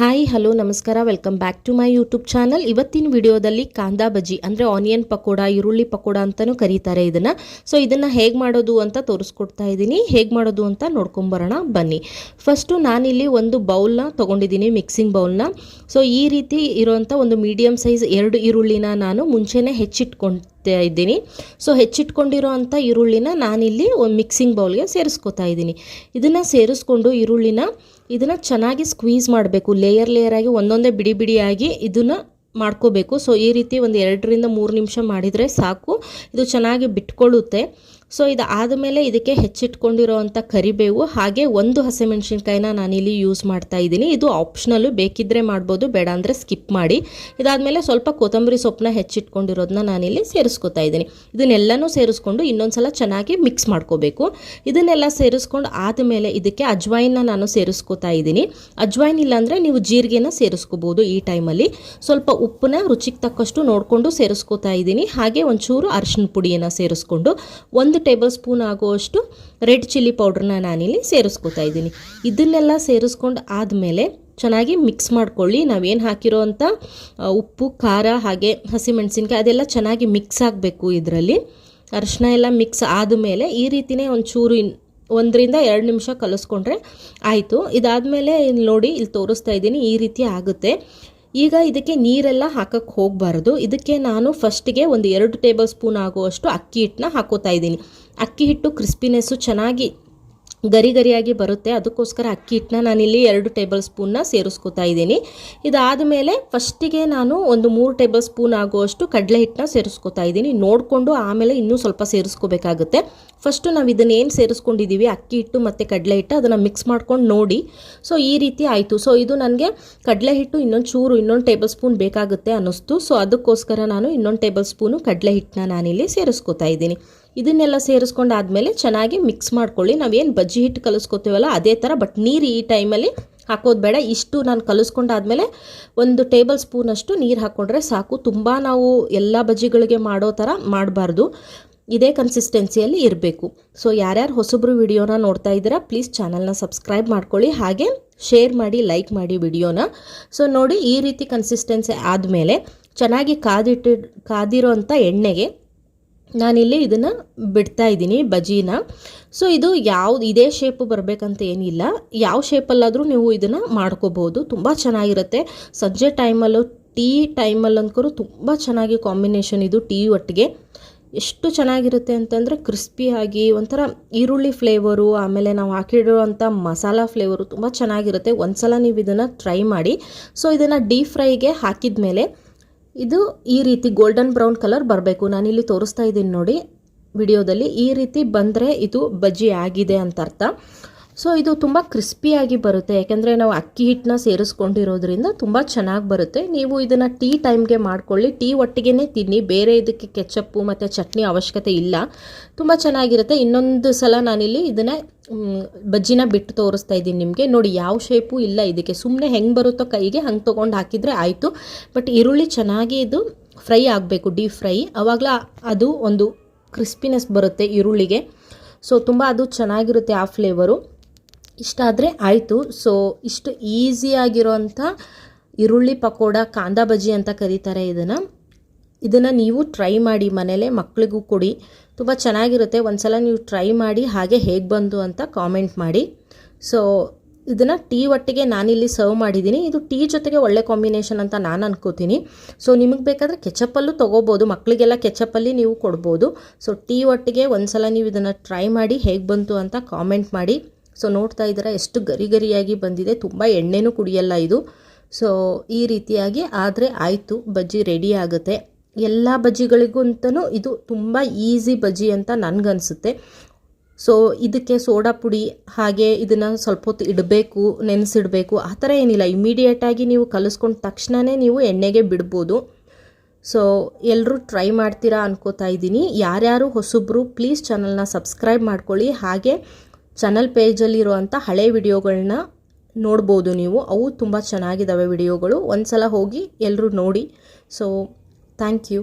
Hi hello ನಮಸ್ಕಾರ. Welcome back to my YouTube channel ಇವತ್ತಿನ ವಿಡಿಯೋದಲ್ಲಿ ಕಾಂದಾ ಬಜ್ಜಿ, ಅಂದರೆ ಆನಿಯನ್ ಪಕೋಡ, ಈರುಳ್ಳಿ ಪಕೋಡ ಅಂತಲೂ ಕರೀತಾರೆ ಇದನ್ನು. ಸೊ ಇದನ್ನು ಹೇಗೆ ಮಾಡೋದು ಅಂತ ತೋರಿಸ್ಕೊಡ್ತಾ ಇದ್ದೀನಿ. ಹೇಗೆ ಮಾಡೋದು ಅಂತ ನೋಡ್ಕೊಂಬರೋಣ, ಬನ್ನಿ. ಫಸ್ಟು ನಾನಿಲ್ಲಿ ಒಂದು ಬೌಲ್ನ ತೊಗೊಂಡಿದ್ದೀನಿ ಮಿಕ್ಸಿಂಗ್ ಬೌಲ್ನ. ಸೊ ಈ ರೀತಿ ಇರೋವಂಥ ಒಂದು ಮೀಡಿಯಮ್ ಸೈಜ್ ಎರಡು ಈರುಳ್ಳಿನ ನಾನು ಮುಂಚೆನೇ ಹೆಚ್ಚಿಟ್ಕೊಳ್ತಾ ಇದ್ದೀನಿ. ಸೊ ಹೆಚ್ಚಿಟ್ಕೊಂಡಿರೋ ಅಂಥ ಈರುಳ್ಳಿನ ನಾನಿಲ್ಲಿ ಒಂದು ಮಿಕ್ಸಿಂಗ್ ಬೌಲ್ಗೆ ಸೇರಿಸ್ಕೊತಾ ಇದ್ದೀನಿ. ಇದನ್ನು ಸೇರಿಸ್ಕೊಂಡು ಈರುಳ್ಳಿನ ಇದನ್ನು ಚೆನ್ನಾಗಿ ಸ್ಕ್ವೀಸ್ ಮಾಡಬೇಕು. ಲೇಯರ್ ಲೇಯರ್ ಆಗಿ ಒಂದೊಂದೇ ಬಿಡಿ ಬಿಡಿಯಾಗಿ ಇದನ್ನು ಮಾಡ್ಕೋಬೇಕು. ಸೊ ಈ ರೀತಿ ಒಂದು ಎರಡರಿಂದ ಮೂರು ನಿಮಿಷ ಮಾಡಿದರೆ ಸಾಕು. ಇದು ಚೆನ್ನಾಗಿ ಬಿಟ್ಕೊಳ್ಳುತ್ತೆ. ಸೊ ಇದು ಆದಮೇಲೆ ಇದಕ್ಕೆ ಹೆಚ್ಚಿಟ್ಕೊಂಡಿರೋವಂಥ ಕರಿಬೇವು, ಹಾಗೆ ಒಂದು ಹಸಿಮೆಣ್ಸಿನ್ಕಾಯಿನ ನಾನಿಲ್ಲಿ ಯೂಸ್ ಮಾಡ್ತಾ ಇದ್ದೀನಿ. ಇದು ಆಪ್ಷನಲ್ಲು ಬೇಕಿದ್ದರೆ ಮಾಡ್ಬೋದು, ಬೇಡ ಅಂದರೆ ಸ್ಕಿಪ್ ಮಾಡಿ. ಇದಾದಮೇಲೆ ಸ್ವಲ್ಪ ಕೊತ್ತಂಬರಿ ಸೊಪ್ಪನ್ನ ಹೆಚ್ಚಿಟ್ಕೊಂಡಿರೋದನ್ನ ನಾನಿಲ್ಲಿ ಸೇರಿಸ್ಕೊತಾ ಇದ್ದೀನಿ. ಇದನ್ನೆಲ್ಲನೂ ಸೇರಿಸ್ಕೊಂಡು ಇನ್ನೊಂದು ಸಲ ಚೆನ್ನಾಗಿ ಮಿಕ್ಸ್ ಮಾಡ್ಕೋಬೇಕು. ಇದನ್ನೆಲ್ಲ ಸೇರಿಸ್ಕೊಂಡು ಆದಮೇಲೆ ಇದಕ್ಕೆ ಅಜ್ವಾಯಿನ ನಾನು ಸೇರಿಸ್ಕೊತಾ ಇದ್ದೀನಿ. ಅಜ್ವಾಯಿನ್ ಇಲ್ಲಾಂದರೆ ನೀವು ಜೀರಿಗೆನ ಸೇರಿಸ್ಕೋಬೋದು ಈ ಟೈಮಲ್ಲಿ. ಸ್ವಲ್ಪ ಉಪ್ಪನ್ನ ರುಚಿಗೆ ತಕ್ಕಷ್ಟು ನೋಡಿಕೊಂಡು ಸೇರಿಸ್ಕೊತಾ ಇದ್ದೀನಿ. ಹಾಗೆ ಒಂಚೂರು ಅರಿಶಿನ ಪುಡಿಯನ್ನು ಸೇರಿಸ್ಕೊಂಡು ಒಂದು ಟೇಬಲ್ ಸ್ಪೂನ್ ಆಗುವಷ್ಟು ರೆಡ್ ಚಿಲ್ಲಿ ಪೌಡ್ರನ್ನ ನಾನಿಲ್ಲಿ ಸೇರಿಸ್ಕೊತಾ ಇದ್ದೀನಿ. ಇದನ್ನೆಲ್ಲ ಸೇರಿಸ್ಕೊಂಡು ಆದಮೇಲೆ ಚೆನ್ನಾಗಿ ಮಿಕ್ಸ್ ಮಾಡ್ಕೊಳ್ಳಿ. ನಾವೇನು ಹಾಕಿರೋ ಅಂಥ ಉಪ್ಪು, ಖಾರ, ಹಾಗೆ ಹಸಿಮೆಣಸಿನ್ಕಾಯಿ ಅದೆಲ್ಲ ಚೆನ್ನಾಗಿ ಮಿಕ್ಸ್ ಆಗಬೇಕು ಇದರಲ್ಲಿ. ಅರಿಶಿನ ಎಲ್ಲ ಮಿಕ್ಸ್ ಆದಮೇಲೆ ಈ ರೀತಿಯೇ ಒಂಚೂರು ಇನ್, ಒಂದರಿಂದ ಎರಡು ನಿಮಿಷ ಕಲಿಸ್ಕೊಂಡ್ರೆ ಆಯಿತು. ಇದಾದಮೇಲೆ ನೋಡಿ ಇಲ್ಲಿ ತೋರಿಸ್ತಾ ಇದ್ದೀನಿ ಈ ರೀತಿ ಆಗುತ್ತೆ. ಈಗ ಇದಕ್ಕೆ ನೀರೆಲ್ಲ ಹಾಕಕ್ಕೆ ಹೋಗಬಾರ್ದು. ಇದಕ್ಕೆ ನಾನು ಫಸ್ಟಿಗೆ ಒಂದು ಎರಡು ಟೇಬಲ್ ಸ್ಪೂನ್ ಆಗುವಷ್ಟು ಅಕ್ಕಿ ಹಿಟ್ಟನ್ನ ಹಾಕೋತಾ ಇದ್ದೀನಿ. ಅಕ್ಕಿ ಹಿಟ್ಟು ಕ್ರಿಸ್ಪಿನೆಸ್ಸು ಚೆನ್ನಾಗಿ ಗರಿ ಗರಿಯಾಗಿ ಬರುತ್ತೆ. ಅದಕ್ಕೋಸ್ಕರ ಅಕ್ಕಿ ಹಿಟ್ಟನ್ನ ನಾನಿಲ್ಲಿ ಎರಡು ಟೇಬಲ್ ಸ್ಪೂನ್ನ ಸೇರಿಸ್ಕೊತಾ ಇದ್ದೀನಿ. ಇದಾದ ಮೇಲೆ ಫಸ್ಟಿಗೆ ನಾನು ಒಂದು ಮೂರು ಟೇಬಲ್ ಸ್ಪೂನ್ ಆಗುವಷ್ಟು ಕಡಲೆ ಹಿಟ್ಟನ್ನ ಸೇರಿಸ್ಕೊತಾ ಇದ್ದೀನಿ. ನೋಡಿಕೊಂಡು ಆಮೇಲೆ ಇನ್ನೂ ಸ್ವಲ್ಪ ಸೇರಿಸ್ಕೋಬೇಕಾಗುತ್ತೆ. ಫಸ್ಟು ನಾವು ಇದನ್ನು ಏನು ಸೇರಿಸ್ಕೊಂಡಿದ್ದೀವಿ ಅಕ್ಕಿ ಹಿಟ್ಟು ಮತ್ತು ಕಡಲೆ ಹಿಟ್ಟು ಅದನ್ನು ಮಿಕ್ಸ್ ಮಾಡ್ಕೊಂಡು ನೋಡಿ. ಸೊ, ಈ ರೀತಿ ಆಯಿತು. ಸೊ, ಇದು ನನಗೆ ಕಡಲೆ ಹಿಟ್ಟು ಇನ್ನೊಂದು ಚೂರು ಇನ್ನೊಂದು ಟೇಬಲ್ ಸ್ಪೂನ್ ಬೇಕಾಗುತ್ತೆ ಅನ್ನಿಸ್ತು. ಸೊ, ಅದಕ್ಕೋಸ್ಕರ ನಾನು ಇನ್ನೊಂದು ಟೇಬಲ್ ಸ್ಪೂನು ಕಡಲೆ ಹಿಟ್ಟನ್ನ ನಾನಿಲ್ಲಿ ಸೇರಿಸ್ಕೊತಾ ಇದ್ದೀನಿ. ಇದನ್ನೆಲ್ಲ ಸೇರಿಸ್ಕೊಂಡಾದಮೇಲೆ ಚೆನ್ನಾಗಿ ಮಿಕ್ಸ್ ಮಾಡ್ಕೊಳ್ಳಿ. ನಾವೇನು ಬಜ್ಜಿ ಹಿಟ್ಟು ಕಲಿಸ್ಕೊತೀವಲ್ಲ ಅದೇ ಥರ ಬಟ್ ನೀರು ಈ ಟೈಮಲ್ಲಿ ಹಾಕೋದು ಬೇಡ. ಇಷ್ಟು ನಾನು ಕಲಿಸ್ಕೊಂಡಾದ್ಮೇಲೆ ಒಂದು ಟೇಬಲ್ ಸ್ಪೂನಷ್ಟು ನೀರು ಹಾಕ್ಕೊಂಡ್ರೆ ಸಾಕು. ತುಂಬ ನಾವು ಎಲ್ಲ ಬಜ್ಜಿಗಳಿಗೆ ಮಾಡೋ ಥರ ಮಾಡಬಾರ್ದು. ಇದೇ ಕನ್ಸಿಸ್ಟೆನ್ಸಿಯಲ್ಲಿ ಇರಬೇಕು. ಸೊ ಯಾರ್ಯಾರು ಹೊಸಬ್ರು ವಿಡಿಯೋನ ನೋಡ್ತಾ ಇದ್ದೀರಾ ಪ್ಲೀಸ್ ಚಾನಲ್ನ ಸಬ್ಸ್ಕ್ರೈಬ್ ಮಾಡ್ಕೊಳ್ಳಿ. ಹಾಗೆ ಶೇರ್ ಮಾಡಿ ಲೈಕ್ ಮಾಡಿ ವಿಡಿಯೋನ. ಸೊ ನೋಡಿ ಈ ರೀತಿ ಕನ್ಸಿಸ್ಟೆನ್ಸಿ ಆದಮೇಲೆ ಚೆನ್ನಾಗಿ ಕಾದಿಟ್ಟು ಕಾದಿರೋ ಎಣ್ಣೆಗೆ ನಾನಿಲ್ಲಿ ಇದನ್ನು ಬಿಡ್ತಾ ಇದ್ದೀನಿ, ಬಜಿನ. ಸೊ ಇದು ಯಾವ್ದು ಇದೇ ಶೇಪ್ ಬರಬೇಕಂತ ಏನಿಲ್ಲ. ಯಾವ ಶೇಪಲ್ಲಾದರೂ ನೀವು ಇದನ್ನು ಮಾಡ್ಕೋಬೋದು. ತುಂಬ ಚೆನ್ನಾಗಿರುತ್ತೆ. ಸಂಜೆ ಟೈಮಲ್ಲೂ ಟೀ ಟೈಮಲ್ಲಿ ತುಂಬ ಚೆನ್ನಾಗಿ ಕಾಂಬಿನೇಷನ್ ಇದು ಟೀ ಒಟ್ಟಿಗೆ. ಎಷ್ಟು ಚೆನ್ನಾಗಿರುತ್ತೆ ಅಂತಂದರೆ ಕ್ರಿಸ್ಪಿಯಾಗಿ ಒಂಥರ ಈರುಳ್ಳಿ ಫ್ಲೇವರು ಆಮೇಲೆ ನಾವು ಹಾಕಿಡುವಂಥ ಮಸಾಲ ಫ್ಲೇವರು ತುಂಬ ಚೆನ್ನಾಗಿರುತ್ತೆ. ಒಂದ್ಸಲ ನೀವು ಇದನ್ನು ಟ್ರೈ ಮಾಡಿ. ಸೊ ಇದನ್ನು ಡೀಪ್ ಫ್ರೈಗೆ ಹಾಕಿದ ಮೇಲೆ ಇದು ಈ ರೀತಿ ಗೋಲ್ಡನ್ ಬ್ರೌನ್ ಕಲರ್ ಬರಬೇಕು. ನಾನಿಲ್ಲಿ ತೋರಿಸ್ತಾ ಇದ್ದೀನಿ ನೋಡಿ. ವಿಡಿಯೋದಲ್ಲಿ ಈ ರೀತಿ ಬಂದರೆ ಇದು ಬಜ್ಜಿ ಆಗಿದೆ ಅಂತ ಅರ್ಥ. ಸೊ ಇದು ತುಂಬ ಕ್ರಿಸ್ಪಿಯಾಗಿ ಬರುತ್ತೆ. ಯಾಕೆಂದರೆ ನಾವು ಅಕ್ಕಿ ಹಿಟ್ಟನ್ನ ಸೇರಿಸ್ಕೊಂಡಿರೋದ್ರಿಂದ ತುಂಬ ಚೆನ್ನಾಗಿ ಬರುತ್ತೆ. ನೀವು ಇದನ್ನು ಟೀ ಟೈಮ್ಗೆ ಮಾಡ್ಕೊಳ್ಳಿ. ಟೀ ಒಟ್ಟಿಗೆ ತಿನ್ನಿ. ಬೇರೆ ಇದಕ್ಕೆ ಕೆಚಪ್ಪು ಮತ್ತು ಚಟ್ನಿ ಅವಶ್ಯಕತೆ ಇಲ್ಲ. ತುಂಬ ಚೆನ್ನಾಗಿರುತ್ತೆ. ಇನ್ನೊಂದು ಸಲ ನಾನಿಲ್ಲಿ ಇದನ್ನು ಬಜ್ಜಿನ ಬಿಟ್ಟು ತೋರಿಸ್ತಾ ಇದ್ದೀನಿ ನಿಮಗೆ. ನೋಡಿ, ಯಾವ ಶೇಪು ಇಲ್ಲ ಇದಕ್ಕೆ. ಸುಮ್ಮನೆ ಹೆಂಗೆ ಬರುತ್ತೋ ಕೈಗೆ ಹಂಗೆ ತೊಗೊಂಡು ಹಾಕಿದರೆ ಆಯಿತು. ಬಟ್ ಈರುಳ್ಳಿ ಚೆನ್ನಾಗಿ ಇದು ಫ್ರೈ ಆಗಬೇಕು ಡೀಪ್ ಫ್ರೈ ಆವಾಗಲ ಅದು ಒಂದು ಕ್ರಿಸ್ಪಿನೆಸ್ ಬರುತ್ತೆ ಈರುಳ್ಳಿಗೆ. ಸೊ ತುಂಬ ಅದು ಚೆನ್ನಾಗಿರುತ್ತೆ ಆ ಫ್ಲೇವರು ಇಷ್ಟಾದರೆ ಆಯಿತು. ಸೊ ಇಷ್ಟು ಈಸಿಯಾಗಿರೋಂಥ ಈರುಳ್ಳಿ ಪಕೋಡ, ಕಾಂದಾ ಬಜ್ಜಿ ಅಂತ ಕರೀತಾರೆ ಇದನ್ನು. ಇದನ್ನು ನೀವು ಟ್ರೈ ಮಾಡಿ ಮನೆಯಲ್ಲೇ ಮಕ್ಕಳಿಗೂ ಕೊಡಿ. ತುಂಬ ಚೆನ್ನಾಗಿರುತ್ತೆ. ಒಂದು ಸಲ ನೀವು ಟ್ರೈ ಮಾಡಿ ಹಾಗೆ ಹೇಗೆ ಬಂತು ಅಂತ ಕಾಮೆಂಟ್ ಮಾಡಿ. ಸೊ ಇದನ್ನು ಟೀ ಒಟ್ಟಿಗೆ ನಾನಿಲ್ಲಿ ಸರ್ವ್ ಮಾಡಿದ್ದೀನಿ. ಇದು ಟೀ ಜೊತೆಗೆ ಒಳ್ಳೆ ಕಾಂಬಿನೇಷನ್ ಅಂತ ನಾನು ಅನ್ಕೋತೀನಿ. ಸೊ ನಿಮಗೆ ಬೇಕಾದರೆ ಕೆಚಪ್ಪಲ್ಲೂ ತೊಗೋಬೋದು. ಮಕ್ಕಳಿಗೆಲ್ಲ ಕೆಚಪ್ಪಲ್ಲಿ ನೀವು ಕೊಡ್ಬೋದು. ಸೊ ಟೀ ಒಟ್ಟಿಗೆ ಒಂದು ಸಲ ನೀವು ಇದನ್ನು ಟ್ರೈ ಮಾಡಿ ಹೇಗೆ ಬಂತು ಅಂತ ಕಾಮೆಂಟ್ ಮಾಡಿ. ಸೊ ನೋಡ್ತಾ ಇದ್ದೀರಾ, ಎಷ್ಟು ಗರಿ ಗರಿಯಾಗಿ ಬಂದಿದೆ. ತುಂಬ ಎಣ್ಣೆನೂ ಕುಡಿಯಲ್ಲ ಇದು. ಸೊ ಈ ರೀತಿಯಾಗಿ ಆದರೆ ಆಯಿತು, ಬಜ್ಜಿ ರೆಡಿ ಆಗುತ್ತೆ. ಎಲ್ಲ ಬಜ್ಜಿಗಳಿಗಂತೂ ಇದು ತುಂಬ ಈಸಿ ಬಜ್ಜಿ ಅಂತ ನನಗನ್ಸುತ್ತೆ. ಸೊ ಇದಕ್ಕೆ ಸೋಡಾ ಪುಡಿ, ಹಾಗೆ ಇದನ್ನು ಸ್ವಲ್ಪ ಹೊತ್ತು ಇಡಬೇಕು, ನೆನೆಸಿಡಬೇಕು, ಆ ಥರ ಏನಿಲ್ಲ. ಇಮಿಡಿಯೇಟಾಗಿ ನೀವು ಕಲಿಸ್ಕೊಂಡ ತಕ್ಷಣವೇ ನೀವು ಎಣ್ಣೆಗೆ ಬಿಡ್ಬೋದು. ಸೊ ಎಲ್ಲರೂ ಟ್ರೈ ಮಾಡ್ತೀರಾ ಅನ್ಕೋತಾ ಇದ್ದೀನಿ. ಯಾರ್ಯಾರು ಹೊಸಬ್ರು ಪ್ಲೀಸ್ ಚಾನಲ್ನ ಸಬ್ಸ್ಕ್ರೈಬ್ ಮಾಡ್ಕೊಳ್ಳಿ. ಹಾಗೆ ಚಾನಲ್ ಪೇಜಲ್ಲಿರುವಂಥ ಹಳೆ ವಿಡಿಯೋಗಳನ್ನ ನೋಡ್ಬೋದು ನೀವು. ಅವು ತುಂಬ ಚೆನ್ನಾಗಿದ್ದಾವೆ ವಿಡಿಯೋಗಳು. ಒಂದು ಸಲ ಹೋಗಿ ಎಲ್ಲರೂ ನೋಡಿ. So thank you